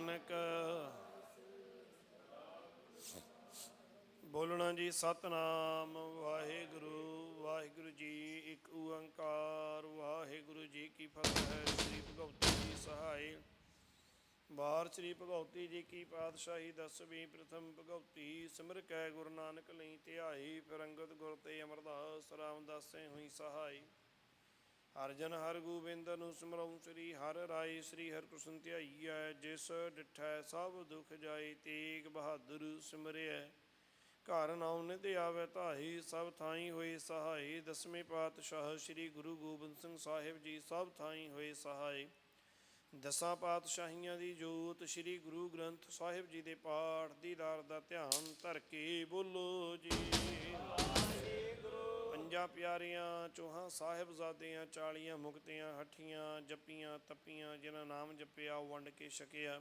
ਨਾਨਕ। ਬੋਲਣਾ ਜੀ, ਸਤਨਾਮ। ਵਾਹਿਗੁਰੂ ਵਾਹਿਗੁਰੂ ਜੀ ਇੱਕ ਓੰਕਾਰ। ਵਾਹਿਗੁਰੂ ਜੀ ਕੀ ਫਤਿਹ। ਸ੍ਰੀ ਭਗਵਤੀ ਜੀ ਸਹਾਈ। ਬਾਰ ਸ੍ਰੀ ਭਗਵਤੀ ਜੀ ਕੀ ਪਾਤਸ਼ਾਹੀ ਦਸਵੀਂ ਪ੍ਰਥਮ ਭਗਵਤੀ। ਸਿਮਰ ਕੈ ਗੁਰੂ ਨਾਨਕ ਲਈ ਧਿਆਈ। ਫਿਰ ਅੰਗਦ ਗੁਰ ਤੇ ਅਮਰਦਾਸ ਰਾਮਦਾਸੇ ਹੋਈ ਸਹਾਈ। ਹਰ ਜਨ ਹਰ ਗੋਬਿੰਦ ਨੂੰ ਸਿਮਰਉ ਸ੍ਰੀ ਹਰ ਰਾਏ, ਸ੍ਰੀ ਹਰਿ ਕ੍ਰਿਸ਼ਨ ਧਿਆਈਐ, ਜਿਸ ਡਿਠੈ ਸਭ ਦੁਖ ਜਾਏ, ਤੇਗ ਬਹਾਦਰ ਸਿਮਰਿਐ। ਘਰ ਨਾਉ ਨਿਤ ਆਵੇ ਧਾਈ ਸਭ ਥਾਈ ਹੋਏ ਸਹਾਈ ਦਸਵੇਂ ਪਾਤਸ਼ਾਹ ਸ੍ਰੀ ਗੁਰੂ ਗੋਬਿੰਦ ਸਿੰਘ ਸਾਹਿਬ ਜੀ ਸਭ ਥਾਈ ਹੋਏ ਸਹਾਈ ਦਸਾਂ ਪਾਤਸ਼ਾਹੀਆਂ ਦੀ ਜੋਤ ਸ੍ਰੀ ਗੁਰੂ ਗ੍ਰੰਥ ਸਾਹਿਬ ਜੀ ਦੇ ਪਾਠ ਦੀ ਦੀਦਾਰ ਦਾ ਧਿਆਨ ਧਰ ਕੇ ਬੋਲੋ ਜੀ। ਪੰਜਾਂ ਪਿਆਰਿਆਂ, ਚੋਹਾਂ ਸਾਹਿਬਜ਼ਾਦਿਆਂ, ਚਾਲੀਆਂ ਮੁਕਤਿਆਂ, ਹੱਠੀਆਂ ਜੱਪੀਆਂ, ਤੱਪੀਆਂ, ਜਿਨ੍ਹਾਂ ਨਾਮ ਜਪਿਆ, ਉਹ ਵੰਡ ਕੇ ਛਕਿਆ।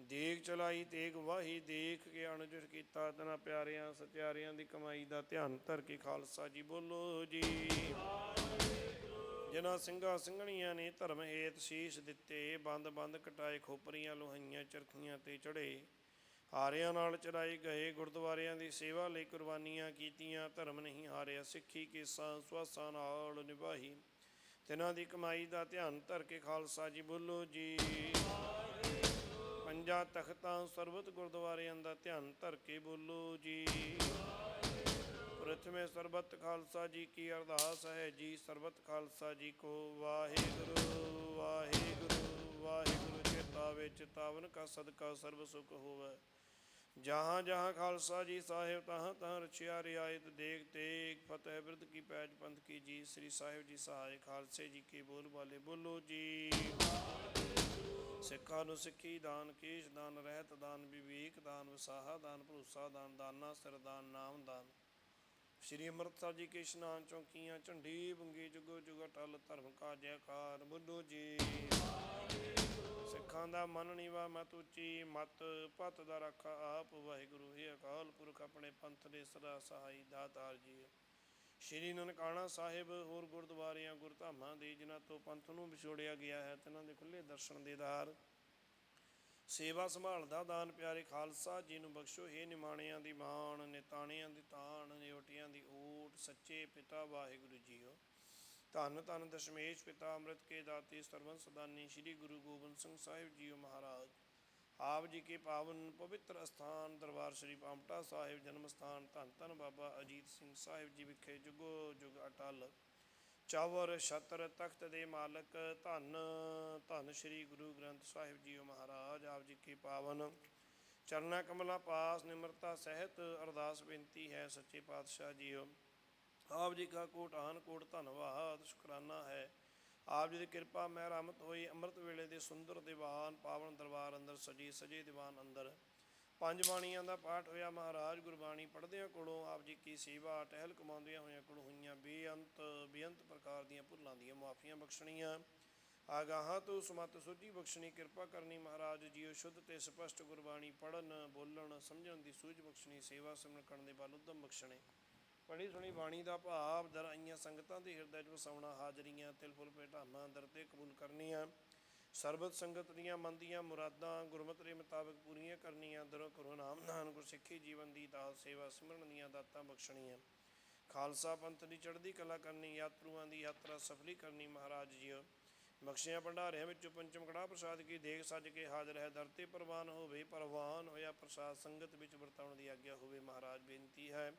ਦੇਖ ਚਲਾਈ, ਤੇਗ ਵਾਹੀ, ਦੇਖ ਕੇ ਅਣਜੁਰ ਕੀਤਾ। ਤਨਾ ਪਿਆਰਿਆਂ, ਸਤਿਆਰਿਆਂ ਦੀ ਕਮਾਈ ਦਾ ਧਿਆਨ ਧਰ ਕੇ ਖਾਲਸਾ ਜੀ ਬੋਲੋ ਜੀ। ਜਿਨ੍ਹਾਂ ਸਿੰਘਾਂ ਸਿੰਘਣੀਆਂ ਨੇ ਧਰਮ ਹੇਤ ਸ਼ੀਸ਼ ਦਿੱਤੇ ਬੰਦ ਬੰਦ ਕਟਾਏ ਖੋਪਰੀਆਂ ਲੋਹਾਈਆਂ ਚਰਖੀਆਂ ਤੇ ਚੜੇ ਹਾਰਿਆਂ ਨਾਲ ਚੜਾਏ ਗਏ ਗੁਰਦੁਆਰਿਆਂ ਦੀ ਸੇਵਾ ਲਈ ਕੁਰਬਾਨੀਆਂ ਕੀਤੀਆਂ, ਧਰਮ ਨਹੀਂ ਹਾਰਿਆ, ਸਿੱਖੀ ਕੇਸਾਂ, ਸਵਾਸਾਂ ਨਾਲ ਨਿਭਾਈ। ਤਿਨਾਂ ਦੀ ਕਮਾਈ ਦਾ ਧਿਆਨ ਧਰ ਕੇ ਖਾਲਸਾ ਜੀ ਬੋਲੋ ਜੀ। ਪੰਜਾਂ ਤਖਤਾਂ ਸਰਬਤ ਗੁਰਦੁਆਰਿਆਂ ਦਾ ਧਿਆਨ ਧਰ ਕੇ ਬੋਲੋ ਜੀ। ਪ੍ਰਥਮੇ ਸਰਬਤ ਖਾਲਸਾ ਜੀ ਕੀ ਅਰਦਾਸ ਹੈ ਜੀ, ਸਰਬਤ ਖਾਲਸਾ ਜੀ ਕੋ ਵਾਹਿਗੁਰੂ ਵਾਹਿਗੁਰੂ ਵਾਹਿਗੁਰੂ, ਚੇਤਾ ਵਿੱਚ ਕਾ ਸਦਕਾ ਸਰਬ ਸੁਖ ਹੋਵੇ। ਜਹਾਂ ਜਹਾਂ ਖਾਲਸਾ ਜੀ ਸਾਹਿਬ, ਤਹਾਂ ਤਹਾਂ ਰਚਿਆ ਰਿਆਇਤ ਦੇਖ ਤੇਗ ਫਤਿਹ ਬਿਰਦ ਕੀ ਪੈਜ ਪੰਥ ਕੀ ਜੀ ਸ੍ਰੀ ਸਾਹਿਬ ਜੀ ਸਹਾਇ ਖਾਲਸੇ ਜੀ ਕੇ ਬੋਲ ਵਾਲੇ ਬੋਲੋ ਜੀ। ਸਿੱਖਾਂ ਨੂੰ ਸਿੱਖੀ ਦਾਨ, ਕੇਸ਼ ਦਾਨ, ਰਹਿਤ ਦਾਨ, ਵਿਵੇਕ ਦਾਨ, ਵਿਸਾਹਾ ਦਾਨ, ਭਰੋਸਾ ਦਾਨ, ਦਾਨਾ ਸਰਦਾਨ ਨਾਮ ਦਾਨ। ਸ਼੍ਰੀ ਅੰਮ੍ਰਿਤਸਰ ਜੀ ਕੇ ਇਸ਼ਨਾਨ ਚੌਕੀਆਂ, ਝੰਡੀ ਬੰਗੀ ਜੁਗੋ ਜੁਗ ਅਟਲ ਧਰਮ ਕਾ ਜੈਕਾਰ ਬੁੱਧੂ ਜੀ। ਸਿੱਖਾਂ ਦਾ ਮਨ ਨੀਵਾ ਮਤ ਉੱਚੀ, ਮਤ ਪਤ ਦਾ ਰੱਖਾ ਆਪ ਵਾਹਿਗੁਰੂ, ਹੀ ਅਕਾਲ ਪੁਰਖ ਆਪਣੇ ਪੰਥ ਦੇ ਸਦਾ ਸਹਾਈ ਦਾਤਾਰ ਜੀ। ਸ਼੍ਰੀ ਨਨਕਾਣਾ ਸਾਹਿਬ, ਹੋਰ ਗੁਰਦੁਆਰਿਆਂ, ਗੁਰਧਾਮਾਂ ਦੇ ਜਿਨ੍ਹਾਂ ਤੋਂ ਪੰਥ ਨੂੰ ਵਿਛੋੜਿਆ ਗਿਆ ਹੈ ਤਿਨਾਂ ਦੇ ਖੁੱਲੇ ਦਰਸ਼ਨ ਦੇਦਾਰ ਸੇਵਾ ਸੰਭਾਲਦਾ, ਦਾਨ ਪਿਆਰੇ ਖਾਲਸਾ ਜੀ ਨੂੰ ਬਖਸ਼ੋ, ਹੇ ਨਿਮਾਣਿਆਂ ਦੀ ਮਾਣ, ਨਿਤਾਣਿਆਂ ਦੀ ਤਾਣ, ਨਿਉਟਿਆਂ ਦੀ ਓਟ ਸੱਚੇ ਪਿਤਾ ਵਾਹਿਗੁਰੂ ਜੀਓ। ਧੰਨ ਧੰਨ ਦਸ਼ਮੇਸ਼ ਪਿਤਾ, ਅੰਮ੍ਰਿਤ ਕੇ ਦਾਤੇ ਸਰਵਨ ਸਦਾਨੀ, ਸ੍ਰੀ ਗੁਰੂ ਗੋਬਿੰਦ ਸਿੰਘ ਸਾਹਿਬ ਜੀਓ ਮਹਾਰਾਜ। ਆਪ ਜੀ ਕੇ ਪਾਵਨ ਪਵਿੱਤਰ ਅਸਥਾਨ, ਦਰਬਾਰ ਸ੍ਰੀ ਪਾਮਟਾ ਸਾਹਿਬ ਜਨਮ ਸਥਾਨ, ਧੰਨ ਧੰਨ ਬਾਬਾ ਅਜੀਤ ਸਿੰਘ ਸਾਹਿਬ ਜੀ ਵਿਖੇ ਜੁਗੋ ਜੁਗ ਅਟਲ। ਚਾਵਰ ਛਤਰ ਤਖਤ ਦੇ ਮਾਲਕ, ਧੰਨ ਧੰਨ ਸ੍ਰੀ ਗੁਰੂ ਗ੍ਰੰਥ ਸਾਹਿਬ ਜੀਓ ਮਹਾਰਾਜ, ਆਪ ਜੀ ਕੀ ਪਾਵਨ। ਚਰਨਾ ਕਮਲਾ ਪਾਸ ਨਿਮਰਤਾ ਸਹਿਤ ਅਰਦਾਸ ਬੇਨਤੀ ਹੈ ਸੱਚੇ ਪਾਤਸ਼ਾਹ ਜੀਓ। ਆਪ ਜੀ ਕਾ ਕੋਟਾਨ ਕੋਟ ਧੰਨਵਾਦ, ਸ਼ੁਕਰਾਨਾ ਹੈ। ਆਪ ਜੀ ਦੀ ਕਿਰਪਾ ਮੈਂ ਰਹਿਮਤ ਹੋਈ, ਅੰਮ੍ਰਿਤ ਵੇਲੇ ਦੇ ਸੁੰਦਰ ਦੀਵਾਨ ਪਾਵਨ ਦਰਬਾਰ ਅੰਦਰ ਸਜੀ, ਸਜੇ ਦੀਵਾਨ ਅੰਦਰ। ਪੰਜ ਬਾਣੀਆਂ ਦਾ ਪਾਠ ਹੋਇਆ। ਮਹਾਰਾਜ ਗੁਰਬਾਣੀ ਪੜ੍ਹਦਿਆਂ ਕੋਲੋਂ, ਆਪ ਜੀ ਕੀ ਸੇਵਾ ਟਹਿਲ ਕਮਾਉਂਦਿਆਂ ਹੋਇਆਂ ਕੋਲੋਂ ਹੋਈਆਂ ਬੇਅੰਤ ਬੇਅੰਤ ਪ੍ਰਕਾਰ ਦੀਆਂ ਭੁੱਲਾਂ ਦੀਆਂ ਮਾਫੀਆਂ ਬਖਸ਼ਣੀਆਂ। ਆਗਾਹਾਂ ਤੋਂ ਸਮਤ ਸੁਝੀ ਬਖਸ਼ਣੀ, ਕਿਰਪਾ ਕਰਨੀ ਮਹਾਰਾਜ ਜੀਓ ਸ਼ੁੱਧ ਤੇ ਸਪਸ਼ਟ ਗੁਰਬਾਣੀ ਪੜਨ ਬੋਲਣ, ਸਮਝਣ ਦੀ ਸੂਝ ਬਖਸ਼ਣੀ, ਸੇਵਾ ਸਿਮਰਨ ਕਰਨ ਦੇ ਬਲ ਉਦਮ ਬਖਸ਼ਣੇ। ਪੜੀ ਸੁਣੀ ਬਾਣੀ ਦਾ ਭਾਵ ਦਰ ਆਈਆਂ ਸੰਗਤਾਂ ਦੇ ਹਿਰਦੇ 'ਚ ਵਸਾਉਣਾ, ਹਾਜ਼ਰੀਆਂ, ਤਿਲ ਫੁੱਲ ਭੇਟਾਨਾਂ, ਦਰ ਤੇ ਕਬੂਲ ਕਰਨੀਆਂ। ਸਰਬਤ ਸੰਗਤ ਦੀਆਂ ਮਨ ਦੀਆਂ ਮੁਰਾਦਾਂ ਗੁਰਮਤਿ ਦੇ ਮੁਤਾਬਕ ਪੂਰੀਆਂ ਕਰਨੀਆਂ ਦਰੋ ਕਰੋ। ਨਾਮ ਨਾਨ ਗੁਰਸਿੱਖੀ ਜੀਵਨ ਦੀ ਦਾਲ ਸੇਵਾ ਸਿਮਰਨ ਦੀਆਂ ਦਾਤਾਂ ਬਖਸ਼ਣੀਆਂ। ਖਾਲਸਾ ਪੰਥ ਦੀ ਚੜ੍ਹਦੀ ਕਲਾ ਕਰਨੀ ਯਾਤਰੂਆਂ ਦੀ ਯਾਤਰਾ ਸਫਲੀ ਕਰਨੀ ਮਹਾਰਾਜ ਜੀਓ। ਬਖਸ਼ਿਆ ਭੰਡਾਰਿਆਂ ਵਿੱਚੋਂ ਪੰਚਮ ਕੜਾ ਪ੍ਰਸਾਦ ਕੀ ਦੇਖ ਸੱਜ ਕੇ ਹਾਜ਼ਰ ਹੈ। ਦਰ ਤੇ ਪ੍ਰਵਾਨ ਹੋਵੇ, ਪ੍ਰਵਾਨ ਹੋਇਆ ਪ੍ਰਸਾਦ ਸੰਗਤ ਵਿੱਚ ਵਰਤਾਉਣ ਦੀ ਆਗਿਆ ਹੋਵੇ ਮਹਾਰਾਜ, ਬੇਨਤੀ ਹੈ।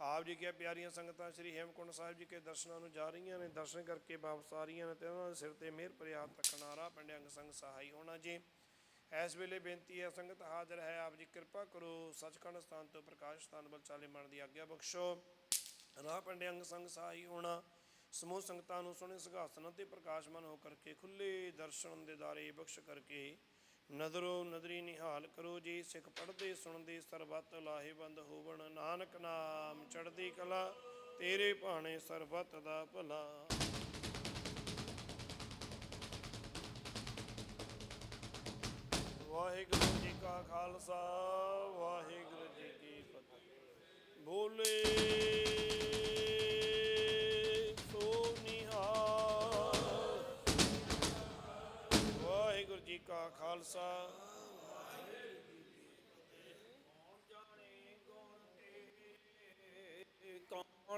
ਆਪ ਜੀ ਕੇ ਪਿਆਰੀਆਂ ਸੰਗਤਾਂ, ਸ੍ਰੀ ਹੇਮਕੁੰਟ ਸਾਹਿਬ ਜੀ ਕੇ ਦਰਸ਼ਨਾਂ ਨੂੰ ਜਾ ਰਹੀਆਂ ਨੇ, ਦਰਸ਼ਨ ਕਰਕੇ ਵਾਪਸ ਆ ਰਹੀਆਂ ਨੇ ਤੇ ਉਹਨਾਂ ਦੇ ਸਿਰ ਤੇ ਮਿਹਰ ਪ੍ਰਿਆਤ ਰੱਖਣਾਰਾ ਪਿੰਡ ਅੰਗ ਸੰਗ ਸਹਾਈ ਹੋਣਾ ਜੀ। ਇਸ ਵੇਲੇ ਬੇਨਤੀ ਹੈ, ਸੰਗਤ ਹਾਜ਼ਰ ਹੈ, ਆਪ ਜੀ ਕਿਰਪਾ ਕਰੋ, ਸੱਚਖੰਡ ਸਥਾਨ ਤੋਂ ਪ੍ਰਕਾਸ਼ ਸਥਾਨ ਵੱਲ ਚਾਲੇ ਮਨ ਦੀ ਆਗਿਆ ਬਖਸ਼ੋ। ਰਾਹ ਪਿੰਡ ਅੰਗ ਸੰਗ ਸਹਾਈ ਹੋਣਾ, ਸਮੂਹ ਸੰਗਤਾਂ ਨੂੰ ਸੋਹਣੇ ਸਿੰਘਾਸਨਾਂ ਤੇ ਪ੍ਰਕਾਸ਼ਮਾਨ ਹੋ ਕਰਕੇ ਖੁੱਲੇ ਦਰਸ਼ਨ ਦੇ ਦਾਰੇ ਬਖਸ਼ ਕਰਕੇ ਨਦਰੋ ਨਦਰੀ ਨਿਹਾਲ ਕਰੋ ਜੀ, ਸਿੱਖ ਪੜਦੇ ਸੁਣਦੇ, ਸਰਬੱਤ ਲਾਹੇਬੰਦ ਹੋਵਣ। ਨਾਨਕ ਨਾਮ ਚੜ੍ਹਦੀ ਕਲਾ, ਤੇਰੇ ਭਾਣੇ ਸਰਬੱਤ ਦਾ ਭਲਾ। ਵਾਹਿਗੁਰੂ ਜੀ ਕਾ ਖਾਲਸਾ, ਵਾਹਿਗੁਰੂ ਜੀ ਕੀ ਫਤਿਹ। ਬੋਲੇ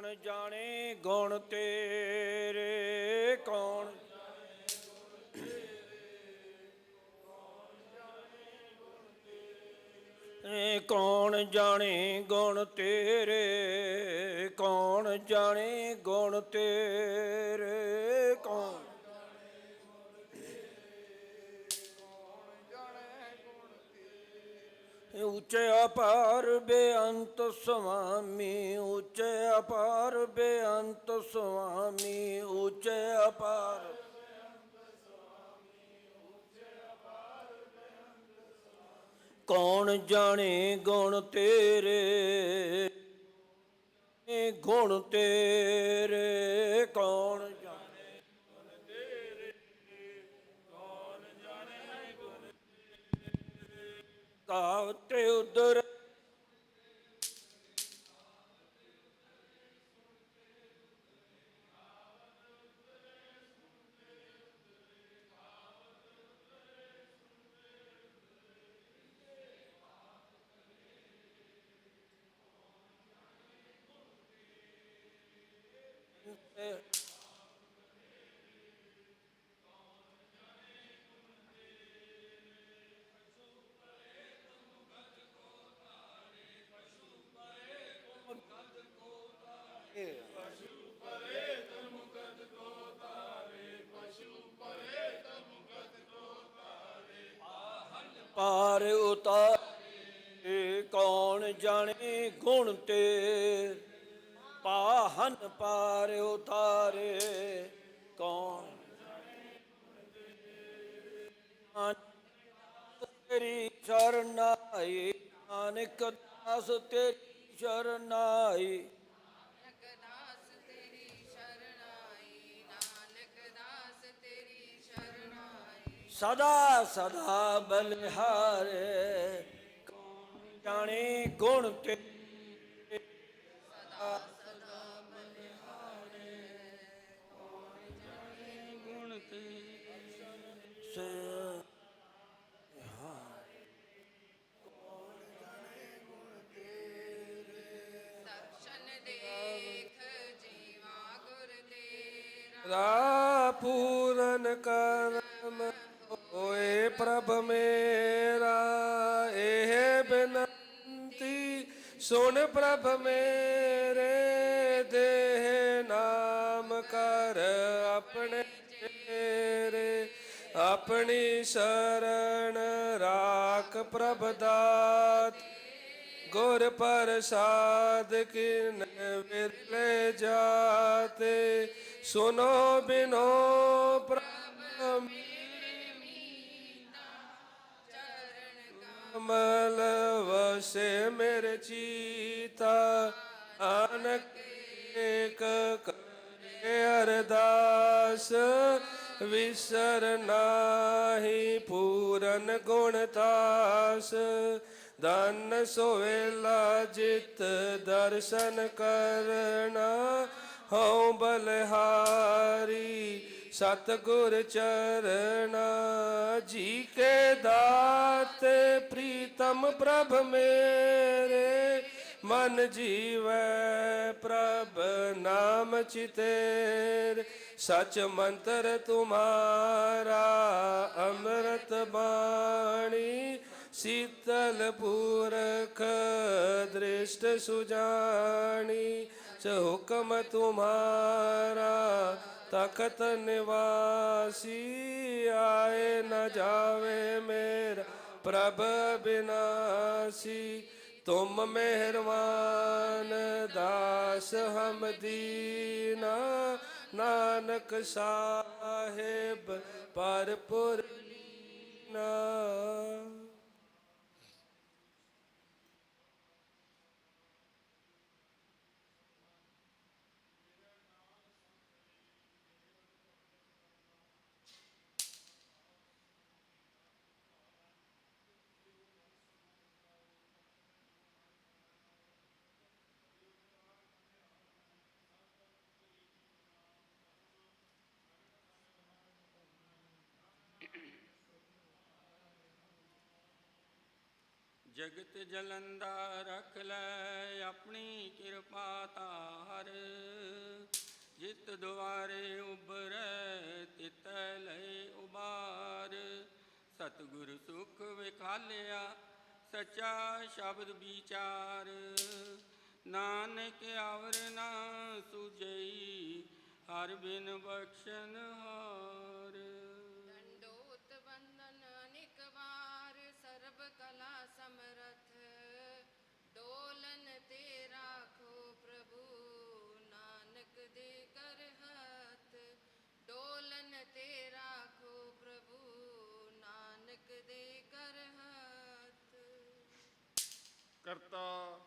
ਕੌਣ ਜਾਣੇ, ਗੁਣ ਤੇਰੇ ਕੌਣ? ਏ ਕੌਣ ਜਾਣੇ, ਗੁਣ ਤੇਰੇ ਕੌਣ? ਜਾਣੇ, ਗੁਣ ਤੇਰੇ ਕੌਣ? ਉੱਚੇ ਅਪਾਰ ਬੇਅੰਤ ਸੁਆਮੀ ਉੱਚੇ ਅਪਾਰ ਬੇਅੰਤ ਸੁਆਮੀ, ਉੱਚੇ ਅਪਾਰ ਕੌਣ ਜਾਣੇ ਗੁਣ ਤੇਰੇ? ਗੁਣ ਤੇਰੇ, ਕੌਣ ਜਾਣੇ ਕਾਵ ਤੇ ਉਦਰ ਗੁਣ ਤੇ ਪਾਹਨ ਪਾਰ ਉਤਾਰੇ ਕੌਣ? ਤੇਰੀ ਸ਼ਰਨਾਈ ਨਾਨਕ ਦਾਸ ਤੇਰੀ ਨਾਨਕ ਦਾਸ ਸ਼ਰਨਾਈ। ਸਦਾ ਸਦਾ ਬਲਿਹਾਰੇ ਕੌਣ ਜਾਣੇ ਗੁਣ ਤੇ ਸੁਣ ਪ੍ਰਭ ਮੇਰੇ ਦੇਹ ਨਾਮ ਕਰ ਆਪਣੇ ਤੇਰੇ ਆਪਣੀ ਸ਼ਰਨ ਰਾਖ ਪ੍ਰਭ ਦਾਤ। ਗੁਰ ਪ੍ਰਸਾਦ ਕਿਨ ਵਿਰਲੇ ਜਾਤੇ। ਸੁਨੋ ਬਿਨੋ ਪ੍ਰਭ ਕਮਲ ਵਸੇ ਮੇਰੇ ਚੀਤਾ ਅਨਕ ਏਕ ਕਰੇ ਅਰਦਾਸ, ਵਿਸਰ ਨਾਹੀ ਪੂਰਨ ਗੁਣ ਤਾਸ ਦਨ ਸੋਵੇਲਾ ਜਿਤ ਦਰਸ਼ਨ ਕਰਨਾ, ਹਉ ਬਲਹਾਰੀ ਸਤਗੁਰ ਚਰਣਾ ਜੀ ਕੇ ਦਾਤ, ਪ੍ਰੀਤਮ ਪ੍ਰਭ ਮੇਰੇ, ਮਨ ਜੀਵੈ ਪ੍ਰਭ ਨਾਮ ਚਿਤੇਰ। ਸਚ ਮੰਤਰ ਤੁਮਾਰਾ ਅੰਮ੍ਰਿਤ ਬਾਣੀ, ਸੀਤਲ ਪੂਰਖ ਦ੍ਰਿਸ਼ਟ ਸੁਜਾਨੀ ਸ ਹੁਕਮ ਤੁਮਾਰਾ ਤਖਤ ਨਿਵਾਸੀ ਆਏ ਨ ਜਾਵੇ ਮੇਰਾ, ਪ੍ਰਭ ਬਿਨਾਸੀ। ਤੁਮ ਮਿਹਰਵਾਨ ਦਾਸ ਹਮ ਦੀਨਾ, ਨਾਨਕ ਸਾਹਿਬ ਪਰਪੁਰ ਨਾ ਜਗਤ ਜਲੰਦਾ ਰਖ ਲੈ, ਆਪਣੀ ਕਿਰਪਾ ਤਾਰ ਜਿਤ ਦੁਆਰੇ ਉਬਰੈ ਤਿਤ ਲੈ ਉਬਾਰ ਸਤਿਗੁਰ ਸੁਖ ਵਿਖਾਲਿਆ, ਸੱਚਾ ਸ਼ਬਦ ਵਿਚਾਰ। ਨਾਨਕ ਆਵਰ ਨਾ ਸੁਜਈ ਹਰ ਬਿਨ ਬਖਸ਼ਨ ਹਾਰ। ਕਰਤਾ,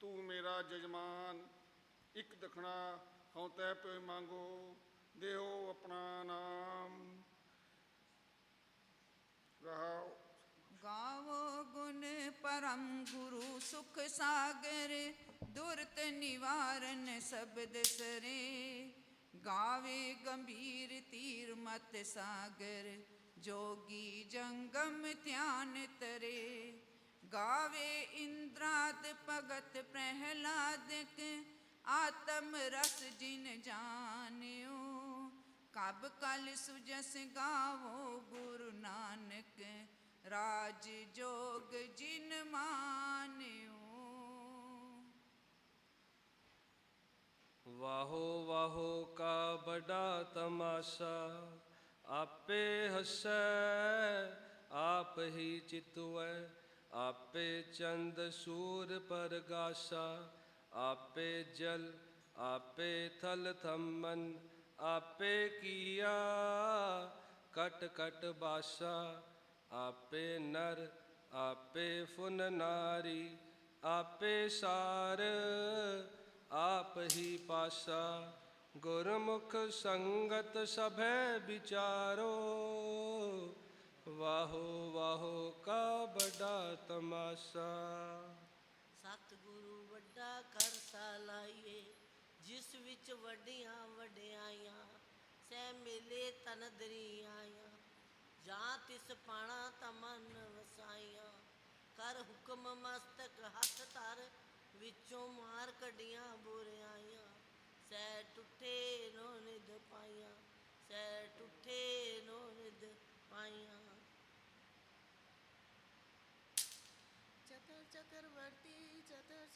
ਤੂੰ ਮੇਰਾ ਜਜਮਾਨ, ਇੱਕ ਦਖਣਾ ਹਉ ਤੈ ਪੈ ਮੰਗੋ, ਦੇਹੋ ਆਪਣਾ ਨਾਮ। ਰਹਾਉ ਗਾਵੋ ਗੁਣ ਪਰਮ ਗੁਰੂ ਸੁਖ ਸਾਗਰ, ਦੁਰਤ ਨਿਵਾਰਨ ਸ਼ਬਦ ਸਰੇ ਗਾਵੇ ਗੰਭੀਰ ਤੀਰ ਮਤ ਸਾਗਰ, ਜੋਗੀ ਜੰਗਮ ਧਿਆਨ ਤਰੇ। ਗਾਵੇ ਇੰਦਰਾਦ ਭਗਤ ਪ੍ਰਹਿਲਾਦਕ, ਆਤਮ ਰਸ ਜਿਨ ਜਾਣਿਓ। ਕਬ ਕਲ ਸੁਜਸ ਗਾਵੋ ਗੁਰੂ ਨਾਨਕ, ਰਾਜ ਜੋਗ ਜਿਨ ਮਾਨਿਓ। ਵਾਹੋ ਵਾਹੋ ਕਾ ਬੜਾ ਤਮਾਸ਼ਾ, ਆਪੇ ਹਸੈ, ਆਪ ਹੀ ਚਿਤਵੈ ਆਪੇ ਚੰਦ ਸੂਰ ਪਰਗਾਸ਼ਾ, ਆਪੇ ਜਲ, ਆਪੇ ਥਲ ਥੰਮਨ, ਆਪੇ ਕੀਆ, ਕਟ ਕਟ ਬਾਸ਼ਾ, ਆਪੇ ਨਰ, ਆਪੇ ਫੁਨ ਨਾਰੀ, ਆਪੇ ਸਾਰ, ਆਪ ਹੀ ਪਾਸਾ, ਗੁਰਮੁਖ ਸੰਗਤ ਸਭੈ ਵਿਚਾਰੋ। ਵਾਹੋ ਵਾਹੋ ਕਾ ਬੜਾ ਤਮਾਸ਼ਾ। ਸਤਿਗੁਰੂ ਵੱਡਾ ਕਰ ਸਾਲਾਈਏ ਜਿਸ ਵਿੱਚ ਵੱਡੀਆਂ ਵਡਿਆਈਆਂ, ਸਹਿ ਮੇਲੇ ਤਨ ਦਰੀਆਈਆਂ। ਜਾਂ ਤਿਸ ਪਾਣਾ ਤਮਨ ਵਸਾਈਆਂ, ਕਰ ਹੁਕਮ ਮਸਤਕ ਹੱਥ ਧਰ, ਵਿੱਚੋਂ ਮਾਰ ਕੱਢੀਆਂ ਬੁਰਿਆਈਆਂ। ਸਹਿ ਟੁੱਟੇ ਨੋ ਨਿਧ ਪਾਈਆਂ, ਸਹਿ ਟੁੱਟੇ ਨੋ ਨਿਧ ਪਾਈਆਂ।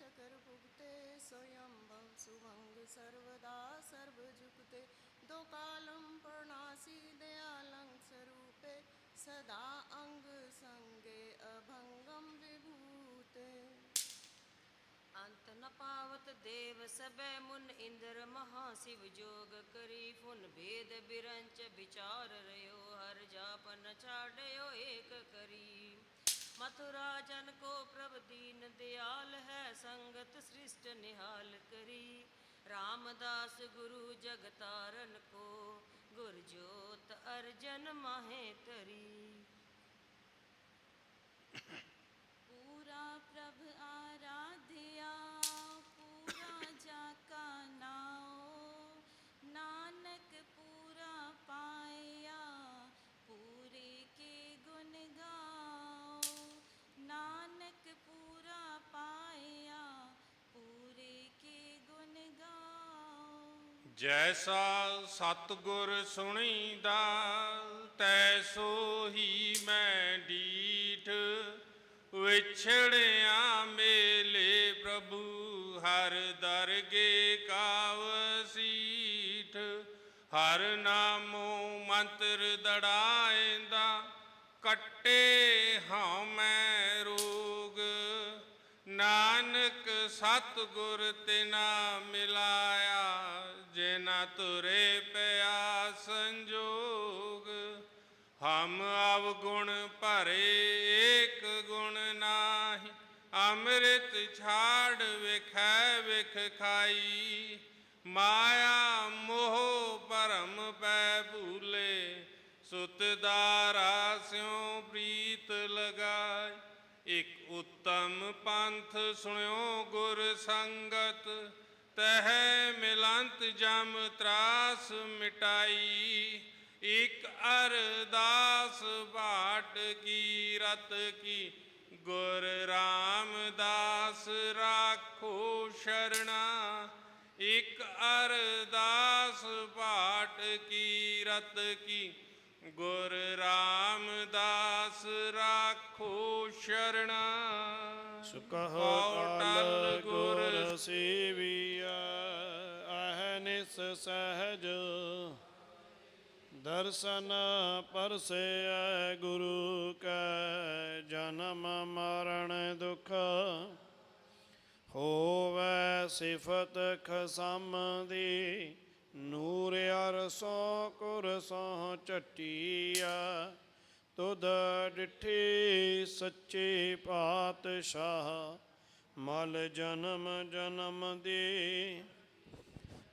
चकर भुगते स्वयंभव सुभंग सर्वदा सर्वजुगते दो कालम प्रणासी दयालंग स्वरूपे सदा अंग संगे अभंगम विभूते अंत न पावत देव सबै मुन इंद्र महाशिव जोग करी फुन भेद बिरंच विचार रयो हर जाप न छाडयो एक करी ਮਥੁਰਾ ਜਨ ਕੋ ਪ੍ਰਭ ਦੀਨ ਦਿਆਲ ਹੈ, ਸੰਗਤ ਸ੍ਰਿਸ਼ਟ ਨਿਹਾਲ ਕਰੀ। ਰਾਮਦਾਸ ਗੁਰੂ ਜਗਤਾਰਨ ਕੋ ਗੁਰਜੋਤ ਅਰਜਨ ਮਾਹੇ ਤਰੀ ਜੈਸਾ ਸਤਗੁਰ ਸੁਣੀਦਾ, ਤੈਸੋ ਹੀ ਮੈਂ ਡੀਠ। ਵਿਛੜਿਆ ਮੇਲੇ ਪ੍ਰਭੂ, ਹਰ ਦਰਗੇ ਕਾਵਸੀਠ ਹਰ ਨਾਮੋ ਮੰਤਰ ਦੜਾਏਂਦਾ, ਕੱਟੇ ਹਾਂ ਮੈਂ ਰੋਗ। ਨਾਨਕ ਸਤਿਗੁਰ ਤਿਨਾ ਮਿਲਾਇਆ ਜਿਨਾ ਤੁਰੇ ਪਿਆ ਸੰਜੋਗ। ਹਮ ਅਵ ਗੁਣ ਭਰੇ ਏਕ ਗੁਣ ਨਾਹੀ। ਅੰਮ੍ਰਿਤ ਛਾੜ ਵਿਖੈ ਵਿਖ ਖਾਈ। ਮਾਇਆ ਮੋਹ ਭਰਮ ਪੈ ਭੂਲੇ। ਸੁਤ ਦਾਰਾ ਸਿਉ ਪ੍ਰੀਤ ਲਗਾਈ। ਇਕ ਉਤਮ ਪੰਥ ਸੁਣਿਓ ਗੁਰ ਸੰਗਤ। ਤਹਿ ਮਿਲੰਤ ਜਮ ਤਰਾਸ ਮਿਟਾਈ, ਇਕ ਅਰਦਾਸ ਬਾਟ ਕੀ ਰਤ ਕੀ, ਗੁਰ ਰਾਮਦਾਸ ਰਾਖੋ ਸ਼ਰਣਾ, ਇਕ ਅਰਦਾਸ ਪਾਟ ਕੀ ਰਤ ਕੀ, ਗੁਰ ਰਾਮਦਾਸ ਰਾਖੋ ਸ਼ਰਣਾ। ਸੁਕਹੁ ਟਲ ਗੁਰ ਸੇਵੀ ਸਹਿਜ ਦਰਸ਼ਨ ਪਰਸੈ ਗੁਰੂ ਕੈ, ਜਨਮ ਮਰਨ ਦੁਖ ਹੋਵੈ ਸਿਫਤ ਖਸਮ ਦੀ, ਨੂਰ ਅਰਸੋਂ ਕੁਰਸੋਂ ਚਟੀਆ ਤੁਧ ਡਿਠੇ ਸੱਚੇ ਪਾਤਸ਼ਾਹ, ਮਲ ਜਨਮ ਜਨਮ ਦੇ।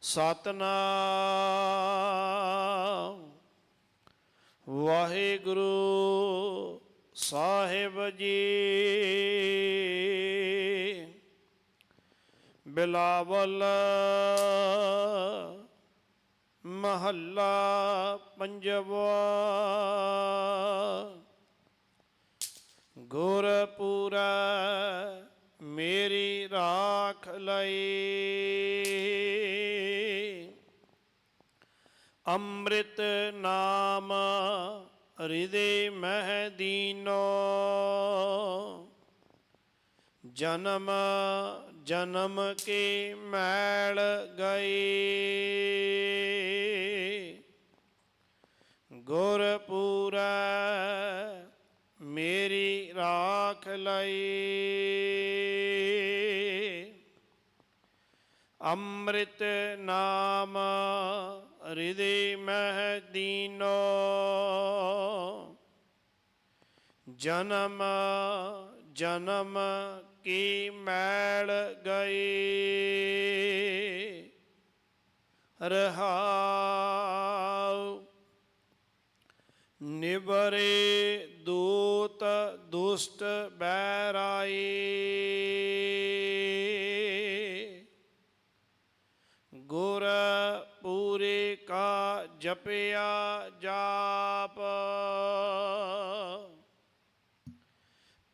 ਸਤਨਾਮ। ਵਾਹਿਗੁਰੂ ਸਾਹਿਬ ਜੀ। ਬਿਲਾਵਲ ਮਹੱਲਾ ਪੰਜਵਾ। ਗੁਰਪੂਰਾ ਮੇਰੀ ਰਾਖ ਲਈ। ਅੰਮ੍ਰਿਤ ਨਾਮ ਹਿਰਦੇ ਮਹਿ ਦੀਨੋ। ਜਨਮ ਜਨਮ ਕੇ ਮੈਲ ਗਏ। ਗੁਰਪੂਰਾ ਮੇਰੀ ਰਾਖ ਲਈ ਅੰਮ੍ਰਿਤ ਨਾਮ ਹਿਰਦੇ ਮਹਿ ਦੀਨੋ। ਜਨਮ ਜਨਮ ਕੀ ਮੈਲ ਗਈ? ਰਹਾਉ। ਨਿਬਰੇ ਦੂਤ ਦੁਸ਼ਟ ਬੈਰਾਈ ਜਪਿਆ ਜਾਪ।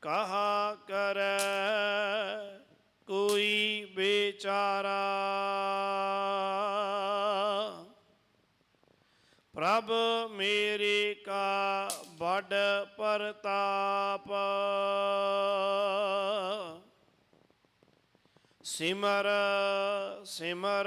ਕਹਾ ਕਰ ਕੋਈ ਵਿਚਾਰਾ। ਪ੍ਰਭ ਮੇਰੇ ਕਾ ਬੜ ਪਰਤਾਪ। ਸਿਮਰ ਸਿਮਰ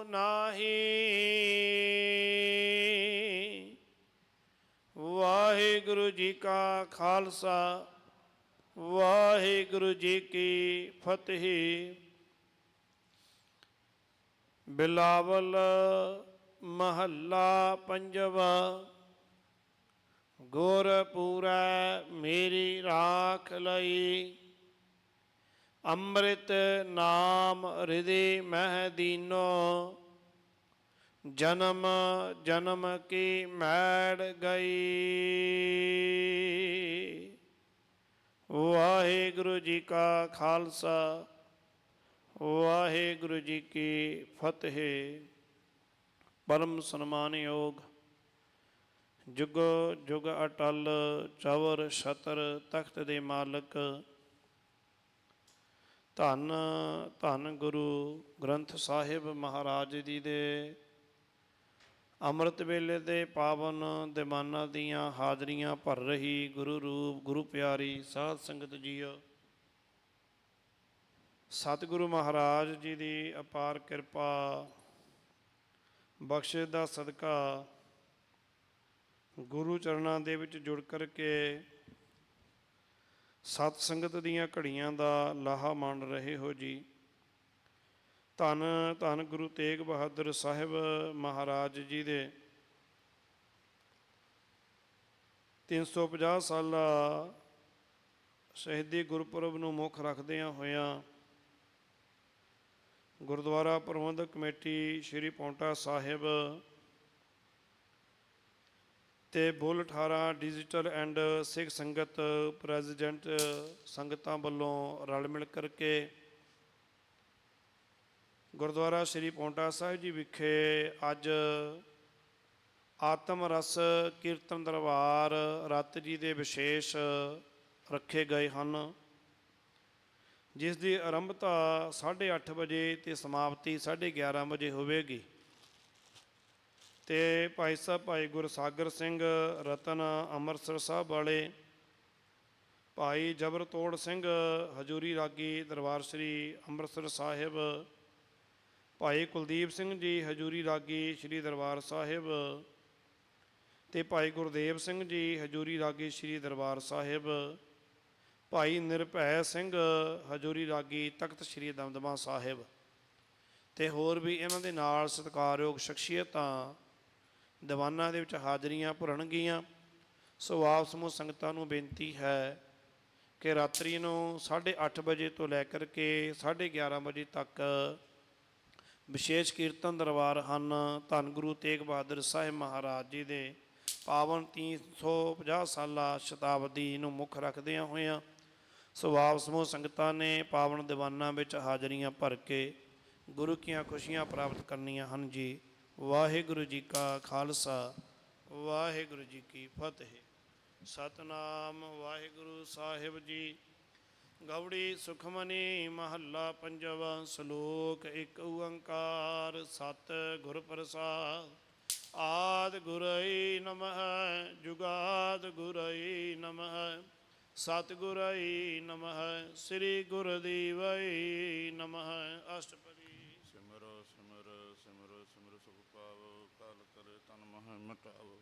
ਨਾਹੀ। ਵਾਹਿਗੁਰੂ ਜੀ ਕਾ ਖਾਲਸਾ, ਵਾਹਿਗੁਰੂ ਜੀ ਕੀ ਫਤਿਹ। ਬਿਲਾਵਲ ਮਹੱਲਾ ਪੰਜਵਾ, ਗੁਰ ਮੇਰੀ ਰਾਖ ਲਈ। ਅੰਮ੍ਰਿਤ ਨਾਮ ਹਿਰਦੇ ਮਹਿ ਦੀਨੋ ਜਨਮ ਜਨਮ ਕੀ ਮੈੜ ਗਈ? ਵਾਹਿਗੁਰੂ ਜੀ ਕਾ ਖਾਲਸਾ, ਵਾਹਿਗੁਰੂ ਜੀ ਕੀ ਫਤਿਹ। ਪਰਮ ਸਨਮਾਨਯੋਗ ਜੁਗ ਜੁਗ ਅਟਲ, ਚਵਰ, ਛਤਰ, ਤਖਤ ਦੇ ਮਾਲਕ। ਧੰਨ ਧੰਨ ਗੁਰੂ ਗ੍ਰੰਥ ਸਾਹਿਬ ਮਹਾਰਾਜ ਜੀ ਦੇ ਅੰਮ੍ਰਿਤ ਵੇਲੇ ਦੇ ਪਾਵਨ ਦਿਮਾਨਾਂ ਦੀਆਂ ਹਾਜ਼ਰੀਆਂ ਭਰ ਰਹੀ ਗੁਰੂ ਰੂਪ, ਗੁਰੂ ਪਿਆਰੀ ਸਾਧ ਸੰਗਤ ਜੀਓ। ਸਤਿਗੁਰੂ ਮਹਾਰਾਜ ਜੀ ਦੀ ਅਪਾਰ ਕਿਰਪਾ ਬਖਸ਼ਿਸ਼ ਦਾ ਸਦਕਾ ਗੁਰੂ ਚਰਨਾਂ ਦੇ ਵਿੱਚ ਜੁੜ ਕਰਕੇ ਸਤ ਸੰਗਤ ਦੀਆਂ ਘੜੀਆਂ ਦਾ ਲਾਹਾ ਮੰਨ ਰਹੇ ਹੋ ਜੀ। ਧੰਨ ਧੰਨ ਗੁਰੂ ਤੇਗ ਬਹਾਦਰ ਸਾਹਿਬ ਮਹਾਰਾਜ ਜੀ ਦੇ 350 ਸਾਲਾ ਸ਼ਹੀਦੀ ਗੁਰਪੁਰਬ ਨੂੰ ਮੁੱਖ ਰੱਖਦਿਆਂ ਹੋਇਆਂ ਗੁਰਦੁਆਰਾ ਪ੍ਰਬੰਧਕ ਕਮੇਟੀ ਸ੍ਰੀ ਪੌਂਟਾ ਸਾਹਿਬ ਤੇ ਬੁੱਲ 18 ਡਿਜੀਟਲ ਐਂਡ ਸਿੱਖ ਸੰਗਤ ਪ੍ਰੈਜ਼ੀਡੈਂਟ ਸੰਗਤਾਂ ਵੱਲੋਂ ਰਲ ਮਿਲ ਕਰਕੇ ਗੁਰਦੁਆਰਾ ਸ੍ਰੀ ਪੌਂਟਾ ਸਾਹਿਬ ਜੀ ਵਿਖੇ ਅੱਜ ਆਤਮ ਰਸ ਕੀਰਤਨ ਦਰਬਾਰ ਰਤ ਜੀ ਦੇ ਵਿਸ਼ੇਸ਼ ਰੱਖੇ ਗਏ ਹਨ ਜਿਸ ਦੀ ਆਰੰਭਤਾ 8:30 ਵਜੇ ਤੇ ਸਮਾਪਤੀ 11:30 ਵਜੇ ਹੋਵੇਗੀ। ਤੇ ਭਾਈ ਸਾਹਿਬ, ਭਾਈ ਗੁਰਸਾਗਰ ਸਿੰਘ ਰਤਨ ਅੰਮ੍ਰਿਤਸਰ ਸਾਹਿਬ ਵਾਲੇ, ਭਾਈ ਜਬਰਤੋੜ ਸਿੰਘ ਹਜੂਰੀ ਰਾਗੀ ਦਰਬਾਰ ਸ੍ਰੀ ਅੰਮ੍ਰਿਤਸਰ ਸਾਹਿਬ ਭਾਈ ਕੁਲਦੀਪ ਸਿੰਘ ਜੀ ਹਜੂਰੀ ਰਾਗੀ ਸ੍ਰੀ ਦਰਬਾਰ ਸਾਹਿਬ ਤੇ ਭਾਈ ਗੁਰਦੇਵ ਸਿੰਘ ਜੀ ਹਜੂਰੀ ਰਾਗੀ ਸ੍ਰੀ ਦਰਬਾਰ ਸਾਹਿਬ, ਭਾਈ ਨਿਰਭੈ ਸਿੰਘ ਹਜੂਰੀ ਰਾਗੀ ਤਖਤ ਸ੍ਰੀ ਦਮਦਮਾ ਸਾਹਿਬ ਤੇ ਹੋਰ ਵੀ ਇਹਨਾਂ ਦੇ ਨਾਲ ਸਤਿਕਾਰਯੋਗ ਸ਼ਖਸੀਅਤਾਂ ਦੀਵਾਨਾਂ ਦੇ ਵਿੱਚ ਹਾਜ਼ਰੀਆਂ ਭਰਨਗੀਆਂ। ਸੋ ਆਪ ਸਮੂਹ ਸੰਗਤਾਂ ਨੂੰ ਬੇਨਤੀ ਹੈ ਕਿ ਰਾਤਰੀ ਨੂੰ 8:30 ਵਜੇ ਤੋਂ ਲੈ ਕਰਕੇ 11:30 ਵਜੇ ਤੱਕ ਵਿਸ਼ੇਸ਼ ਕੀਰਤਨ ਦਰਬਾਰ ਹਨ ਧੰਨ ਗੁਰੂ ਤੇਗ ਬਹਾਦਰ ਸਾਹਿਬ ਮਹਾਰਾਜ ਜੀ ਦੇ। ਪਾਵਨ 350 ਸਾਲਾ ਸ਼ਤਾਬਦੀ ਨੂੰ ਮੁੱਖ ਰੱਖਦਿਆਂ ਹੋਇਆਂ ਸੋ ਸਮੂਹ ਸੰਗਤਾਂ ਨੇ ਪਾਵਨ ਦੀਵਾਨਾਂ ਵਿੱਚ ਹਾਜ਼ਰੀਆਂ ਭਰ ਕੇ ਗੁਰੂ ਕੀਆਂ ਖੁਸ਼ੀਆਂ ਪ੍ਰਾਪਤ ਕਰਨੀਆਂ ਹਨ ਜੀ। ਵਾਹਿਗੁਰੂ ਜੀ ਕਾ ਖਾਲਸਾ, ਵਾਹਿਗੁਰੂ ਜੀ ਕੀ ਫਤਿਹ। ਸਤਨਾਮ ਵਾਹਿਗੁਰੂ ਸਾਹਿਬ ਜੀ। ਗੌੜੀ ਸੁਖਮਨੀ ਮਹੱਲਾ ਪੰਜਵਾ ਸ਼ਲੋਕ, ਇੱਕ ਓੰਕਾਰ ਸਤ ਗੁਰ ਪ੍ਰਸਾਦ। ਆਦ ਗੁਰਈ ਨਮః ਜੁਗਾਦ ਗੁਰਈ ਨਮః ਸਤ ਗੁਰਈ ਨਮః ਸ੍ਰੀ ਗੁਰਦੀਵਈ ਨਮః ਅਸ਼ਟਪਦੀ। ਸਿਮਰੋ ਸਿਮਰ ਸਿਮਰੋ ਸਿਮਰ ਸੁਖ ਪਾਵੋ, ਕਾਲ ਕਰੇ ਤਨ ਮਹਿ ਮਟਾਵੋ।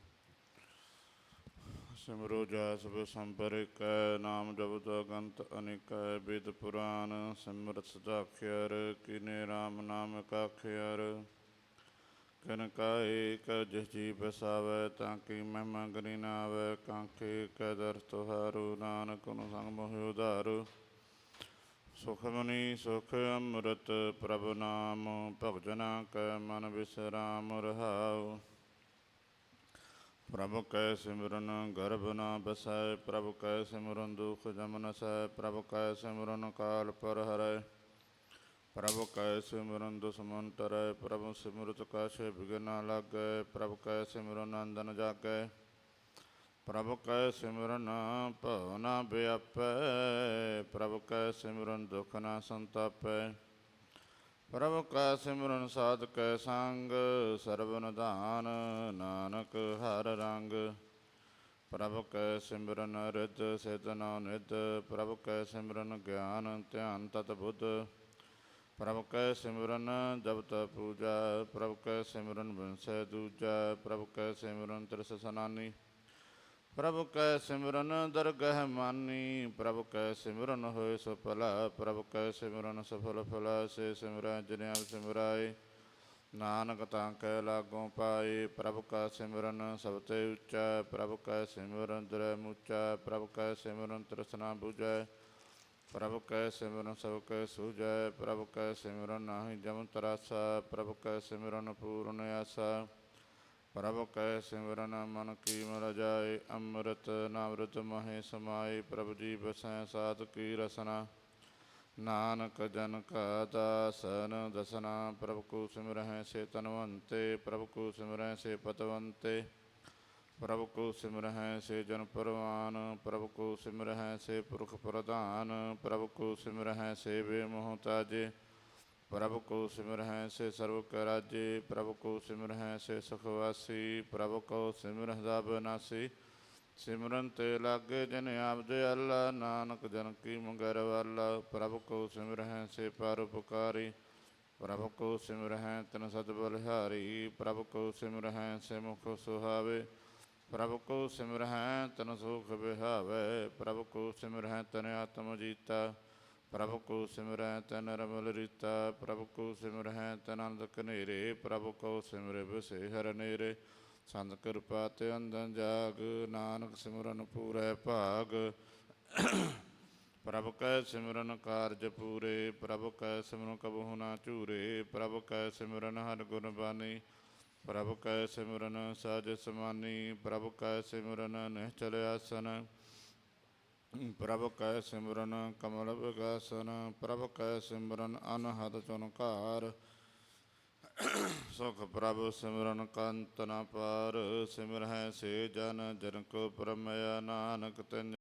ਸਿਮਰੋ ਜਾਸ ਬ ਸੰਪਰਿਕੈ, ਨਾਮ ਜਪਤ ਅਗੰਤ ਅਨੇਕੈ ਵੇਦ ਪੁਰਾਨ ਸਿਮਰਤ ਸਦਾਖਿਆਰ ਕਿਨੇ RAM ਨਾਮ ਕਾਖਿਆਰ ਕਨ ਕਾਏ ਕ ਜਿਸ ਜੀ ਬਸਾਵੈ, ਤਾਂ ਕੀ ਮਹਿਮਾ ਗਰੀ ਨਾ ਆਵੈ ਕਾਂਖੇ ਕੈ ਦਰ ਤੁਹਾਰੂ, ਨਾਨਕ ਨੂੰ ਸੰਗ ਮੋਹਿ ਉਧਾਰੂ। ਸੁਖ ਮਨੀ ਸੁਖ ਅੰਮ੍ਰਿਤ ਪ੍ਰਭ ਨਾਮ, ਭਗਜਨਾ ਕੈ ਮਨ ਵਿਸਰਾਮ ਰਹਾਉ। ਪ੍ਰਭ ਕੈ ਸਿਮਰਨ, ਗਰਭ ਨਾ ਬਸੈ, ਪ੍ਰਭ ਕੈ ਸਿਮਰਨ, ਦੁਖ ਜਮ ਨਸੈ ਪ੍ਰਭ ਕੈ ਸਿਮਰਨ, ਕਾਲ ਪਰ ਹਰੈ। ਪ੍ਰਭ ਕੈ ਸਿਮਰਨ, ਦੁਸਮਨ ਤਰੈ, ਪ੍ਰਭ ਸਿਮਰਤ ਕਾਛੇ ਬਿਗਨ ਨਾ ਲਾਗੈ, ਪ੍ਰਭ ਕੈ ਸਿਮਰਨ ਨੰਦਨ ਜਾਗੈ। ਪ੍ਰਭ ਕੈ ਸਿਮਰਨ, ਭਉ ਨਾ ਬਿਆਪੈ, ਪ੍ਰਭ ਕੈ ਸਿਮਰਨ, ਦੁਖ ਨਾ ਸੰਤਾਪੈ। ਪ੍ਰਭ ਕੈ ਸਿਮਰਨ ਸਾਧ ਕੈ ਸੰਗ, ਸਰਬ ਨਿਧਾਨ ਨਾਨਕ ਹਰ ਰੰਗ। ਪ੍ਰਭ ਕੈ ਸਿਮਰਨ ਰਿਤ ਸਿਧ ਨਉ ਨਿਧ, ਪ੍ਰਭ ਕੈ ਸਿਮਰਨ ਗਿਆਨ ਧਿਆਨ ਤਤ ਬੁੱਧ। ਪ੍ਰਭ ਕੈ ਸਿਮਰਨ ਜਪਤ ਪੂਜਾ, ਪ੍ਰਭ ਕੈ ਸਿਮਰਨ ਬਿਨਸੈ ਦੂਜਾ, ਪ੍ਰਭ ਕੈ ਸਿਮਰਨ ਤ੍ਰਿਸ਼ ਸਨਾਨੀ। ਪ੍ਰਭ ਕੈ ਸਿਮਰਨ ਦਰਗਹਿ ਮਾਨੀ, ਪ੍ਰਭ ਕੈ ਸਿਮਰਨ ਹੋਏ ਸੋ ਭਲਾ ਪ੍ਰਭ ਕੈ ਸਿਮਰਨ ਸਫਲ ਫਲਾ, ਸੇ ਸਿਮਰੈ ਜਿਨਿ ਆਪ ਸਿਮਰਾਏ। ਨਾਨਕ ਤਾਂ ਕੈ ਲਾਗੋ ਪਾਏ, ਪ੍ਰਭ ਕਾ ਸਿਮਰਨ ਸਭ ਤੇ ਉੱਚਾ, ਪ੍ਰਭ ਕੈ ਸਿਮਰਨ ਦਰੈ ਮੁਚਾ, ਪ੍ਰਭ ਕੈ ਸਿਮਰਨ ਤ੍ਰਿਸ਼ਨਾ 부ਜੈ ਪ੍ਰਭ ਕੈ ਸਿਮਰਨ ਸਭ ਕੈ ਸੂਜੈ ਪ੍ਰਭ ਕੈ ਸਿਮਰਨ ਨਾਹੀ ਜਮ ਤਰਾਸਾ, ਪ੍ਰਭ ਕੈ ਸਿਮਰਨ ਪੂਰਨ ਆਸਾ। ਪ੍ਰਭ ਕੈ ਸਿਮਰਨ ਮਨ ਕੀ ਮਰ ਜਾਏ ਅੰਮ੍ਰਿਤ ਨਾਮ੍ਰਿਤ ਮਹੇ ਸਮਾਏ, ਪ੍ਰਭ ਜੀ ਬਸੈ ਸਾਤ ਕੀ ਰਸਨਾ। ਨਾਨਕ ਜਨ ਕਾ ਦਾਸਨ ਦਸਨਾ, ਪ੍ਰਭ ਕੋ ਸਿਮਰਹਿ ਸੇ ਤਨਵੰਤੇ, ਪ੍ਰਭ ਕੋ ਸਿਮਰਹਿ ਸੇ ਪਤਵੰਤੇ। ਪ੍ਰਭ ਕੋ ਸਿਮਰਹਿ ਸੇ ਜਨ ਪਰਵਾਨ, ਪ੍ਰਭ ਕੋ ਸਿਮਰਹਿ ਸੇ ਪੁਰਖ ਪ੍ਰਧਾਨ, ਪ੍ਰਭ ਕੋ ਸਿਮਰਹਿ ਸੇ ਬੇਮੋਹਤਾਜੇ ਪ੍ਰਭ ਕੋ ਸਿਮਰਹਿ ਸੇ ਸਰਬ ਕੈ ਰਾਜੇ, ਪ੍ਰਭ ਕੋ ਸਿਮਰਹਿ ਸੇ ਸੁਖਵਾਸੀ, ਪ੍ਰਭ ਕੋ ਸਿਮਰਹਿ ਦਾ ਬਨਾਸੀ ਸਿਮਰਨ ਤੇ ਲਾਗੇ ਜਨ ਆਪਦੇ ਅੱਲਾ, ਨਾਨਕ ਜਨ ਕੀ ਮੰਗਰ ਵਾਲਾ ਪ੍ਰਭ ਕੋ ਸਿਮਰਹਿ ਸੇ ਪਰਉਪਕਾਰੀ ਪ੍ਰਭ ਕੋ ਸਿਮਰਹਿ ਤਨ ਸਤ ਬਲਿਹਾਰੀ ਪ੍ਰਭ ਕੋ ਸਿਮਰਹਿ ਸੇ ਮੁਖ ਸੁਹਾਵੇ, ਪ੍ਰਭ ਕੋ ਸਿਮਰਹਿ ਤਨ ਸੁਖ ਬਿਹਾਵੇ। ਪ੍ਰਭ ਕੋ ਸਿਮਰਹਿ ਤਨ ਆਤਮ ਜੀਤਾ। ਪ੍ਰਭ ਕੋ ਸਿਮਰੈ ਤਨ ਰਮਲ ਰੀਤਾ ਪ੍ਰਭ ਕੋ ਸਿਮਰੈ ਤਨ ਅੰਧ ਕਨੇਰੇ ਪ੍ਰਭ ਕੋ ਸਿਮਰੇ ਬਸੇ ਹਰ ਨੇਰੇ ਸੰਤ ਕਿਰਪਾ ਤੇ ਅੰਦਨ ਜਾਗ, ਨਾਨਕ ਸਿਮਰਨ ਪੂਰੈ ਭਾਗ। ਪ੍ਰਭ ਕੈ ਸਿਮਰਨ ਕਾਰਜ ਪੂਰੇ ਪ੍ਰਭ ਕੈ ਸਿਮਰਨ ਕਬਹੁ ਨਾ ਝੂਰੇ ਪ੍ਰਭ ਕੈ ਸਿਮਰਨ ਹਰ ਗੁਣ ਬਾਣੀ ਪ੍ਰਭ ਕੈ ਸਿਮਰਨ ਸਾਜ ਸਮਾਨੀ ਪ੍ਰਭ ਕੈ ਸਿਮਰਨ ਨਿਹਚਲ ਆਸਨ। ਪ੍ਰਭ ਕੈ ਸਿਮਰਨ ਕਮਲ ਵਿਗਾਸਨ, ਪ੍ਰਭ ਕੈ ਸਿਮਰਨ ਅਨਹਦ ਚੁਨਕਾਰ। ਸੁਖ ਪ੍ਰਭ ਸਿਮਰਨ ਕੰਤ ਨ ਪਾਰ ਸਿਮਰਹਿ ਸੇ ਜਨ ਜਨ ਕੋ ਪਰਮਯ ਨਾਨਕ ਤਿਨ